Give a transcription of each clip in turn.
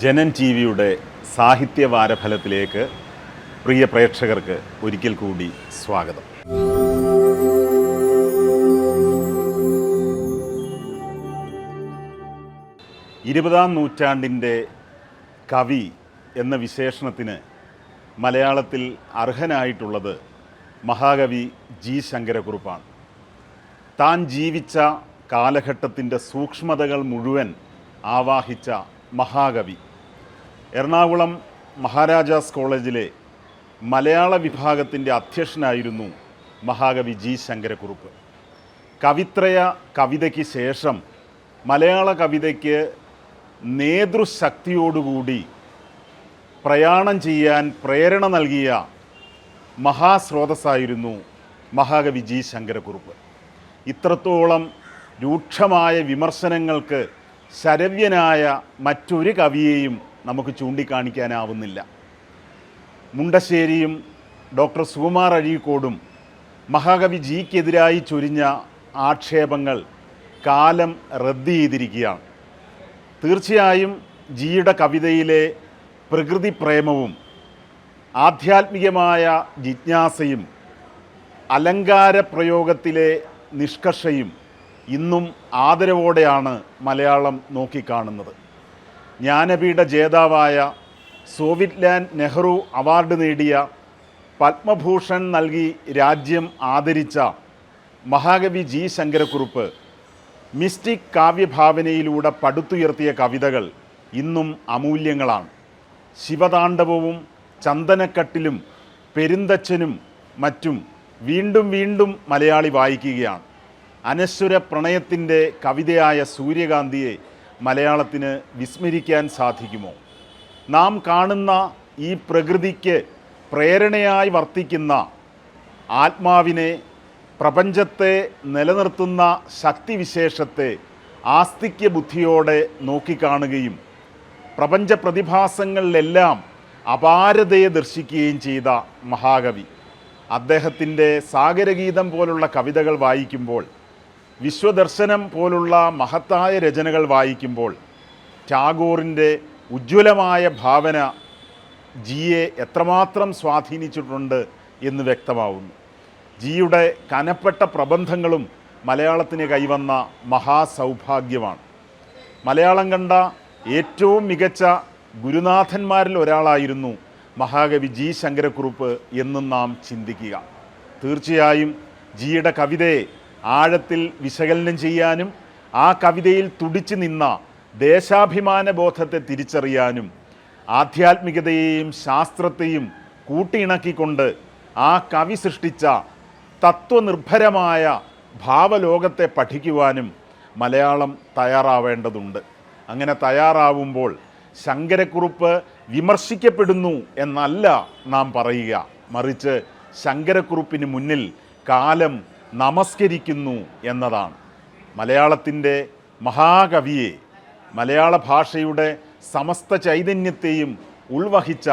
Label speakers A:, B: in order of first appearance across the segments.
A: Janam T വിയുടെ സാഹിത്യവാരഫലത്തിലേക്ക് പ്രിയ പ്രേക്ഷകർക്ക് ഒരിക്കൽ കൂടി സ്വാഗതം. ഇരുപതാം നൂറ്റാണ്ടിന്റെ കവി എന്ന വിശേഷണത്തിന് മലയാളത്തിൽ അർഹനായിട്ടുള്ളത് മഹാകവി ജി ശങ്കരക്കുറുപ്പാണ്. താൻ ജീവിച്ച കാലഘട്ടത്തിന്റെ സൂക്ഷ്മതകൾ മുഴുവൻ ആവാഹിച്ച മഹാകവി. എറണാകുളം മഹാരാജാസ് കോളേജിലെ മലയാള വിഭാഗത്തിന്റെ അധ്യക്ഷനായിരുന്നു മഹാകവി ജി ശങ്കരക്കുറുപ്പ്. കവിത്രയ കവിതയ്ക്ക് ശേഷം മലയാള കവിതയ്ക്ക് നേതൃശക്തിയോടുകൂടി പ്രയാണം ചെയ്യാൻ പ്രേരണ നൽകിയ മഹാസ്രോതസ്സായിരുന്നു മഹാകവി ജി ശങ്കരക്കുറുപ്പ്. ഇത്രത്തോളം രൂക്ഷമായ വിമർശനങ്ങൾക്ക് ശരവ്യനായ മറ്റൊരു കവിയെയും നമുക്ക് ചൂണ്ടിക്കാണിക്കാനാവുന്നില്ല. മുണ്ടശ്ശേരിയും ഡോക്ടർ സുകുമാർ അഴീക്കോടും മഹാകവി ജിക്കെതിരായി ചൊരിഞ്ഞ ആക്ഷേപങ്ങൾ കാലം റദ്ദ് ചെയ്തിരിക്കുകയാണ്. തീർച്ചയായും ജിയുടെ കവിതയിലെ പ്രകൃതി പ്രേമവും ആധ്യാത്മികമായ ജിജ്ഞാസയും അലങ്കാര പ്രയോഗത്തിലെ നിഷ്കർഷയും ഇന്നും ആദരവോടെയാണ് മലയാളം നോക്കിക്കാണുന്നത്. ജ്ഞാനപീഠ ജേതാവായ സോവിറ്റ്ലാൻഡ് നെഹ്റു അവാർഡ് നേടിയ പത്മഭൂഷൺ നൽകി രാജ്യം ആദരിച്ച മഹാകവി ജി ശങ്കരക്കുറുപ്പ് മിസ്റ്റിക് കാവ്യഭാവനയിലൂടെ പടുത്തുയർത്തിയ കവിതകൾ ഇന്നും അമൂല്യങ്ങളാണ്. ശിവതാണ്ഡവവും ചന്ദനക്കട്ടിലും പെരുന്തച്ഛനും മറ്റും വീണ്ടും വീണ്ടും മലയാളി വായിക്കുകയാണ്. അനശ്വര പ്രണയത്തിന്റെ കവിതയായ സൂര്യകാന്തിയെ മലയാളത്തിന് വിസ്മരിക്കാൻ സാധിക്കുമോ? നാം കാണുന്ന ഈ പ്രകൃതിക്ക് പ്രേരണയായി വർത്തിക്കുന്ന ആത്മാവിനെ പ്രപഞ്ചത്തെ നിലനിർത്തുന്ന ശക്തിവിശേഷത്തെ ആസ്തിക്യ ബുദ്ധിയോടെ നോക്കിക്കാണുകയും പ്രപഞ്ച പ്രതിഭാസങ്ങളിലെല്ലാം അപാരതയെ ദർശിക്കുകയും ചെയ്ത മഹാകവി. അദ്ദേഹത്തിന്റെ സാഗരഗീതം പോലുള്ള കവിതകൾ വായിക്കുമ്പോൾ വിശ്വദർശനം പോലുള്ള മഹത്തായ രചനകൾ വായിക്കുമ്പോൾ ടാഗോറിന്റെ ഉജ്ജ്വലമായ ഭാവന ജിയെ എത്രമാത്രം സ്വാധീനിച്ചിട്ടുണ്ട് എന്ന് വ്യക്തമാവുന്നു. ജിയുടെ കനപ്പെട്ട പ്രബന്ധങ്ങളും മലയാളത്തിന് കൈവന്ന മഹാസൗഭാഗ്യമാണ്. മലയാളം കണ്ട ഏറ്റവും മികച്ച ഗുരുനാഥന്മാരിൽ ഒരാളായിരുന്നു മഹാകവി ജി ശങ്കരക്കുറുപ്പ് എന്നും നാം ചിന്തിക്കുക. തീർച്ചയായും ജിയുടെ കവിതയെ ആഴത്തിൽ വിശകലനം ചെയ്യാനും ആ കവിതയിൽ തുടിച്ചു നിന്ന ദേശാഭിമാന ബോധത്തെ തിരിച്ചറിയാനും ആധ്യാത്മികതയെയും ശാസ്ത്രത്തെയും കൂട്ടിയിണക്കിക്കൊണ്ട് ആ കവി സൃഷ്ടിച്ച തത്വനിർഭരമായ ഭാവലോകത്തെ പഠിക്കുവാനും മലയാളം തയ്യാറാവേണ്ടതുണ്ട്. അങ്ങനെ തയ്യാറാവുമ്പോൾ ശങ്കരക്കുറുപ്പ് വിമർശിക്കപ്പെടുന്നു എന്നല്ല നാം പറയുക. മറിച്ച് ശങ്കരക്കുറുപ്പിന് മുന്നിൽ കാലം നമസ്കരിക്കുന്നു എന്നതാണ്. മലയാളത്തിന്റെ മഹാകവിയെ മലയാള ഭാഷയുടെ സമസ്ത ചൈതന്യത്തെയും ഉൾവഹിച്ച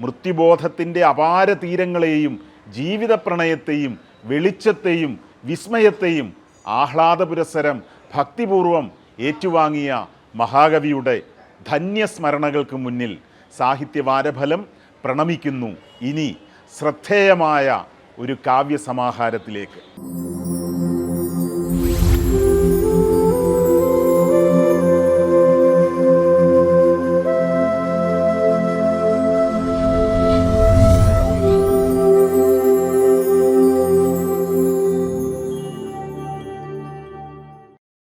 A: മൃത്യുബോധത്തിന്റെ അപാര തീരങ്ങളെയും ജീവിത പ്രണയത്തെയും വെളിച്ചത്തെയും വിസ്മയത്തെയും ആഹ്ലാദപുരസരം ഭക്തിപൂർവം ഏറ്റുവാങ്ങിയ മഹാകവിയുടെ ധന്യസ്മരണകൾക്ക് മുന്നിൽ സാഹിത്യവാരഫലം പ്രണമിക്കുന്നു. ഇനി ശ്രദ്ധേയമായ ഒരു കാവ്യസമാഹാരത്തിലേക്ക്.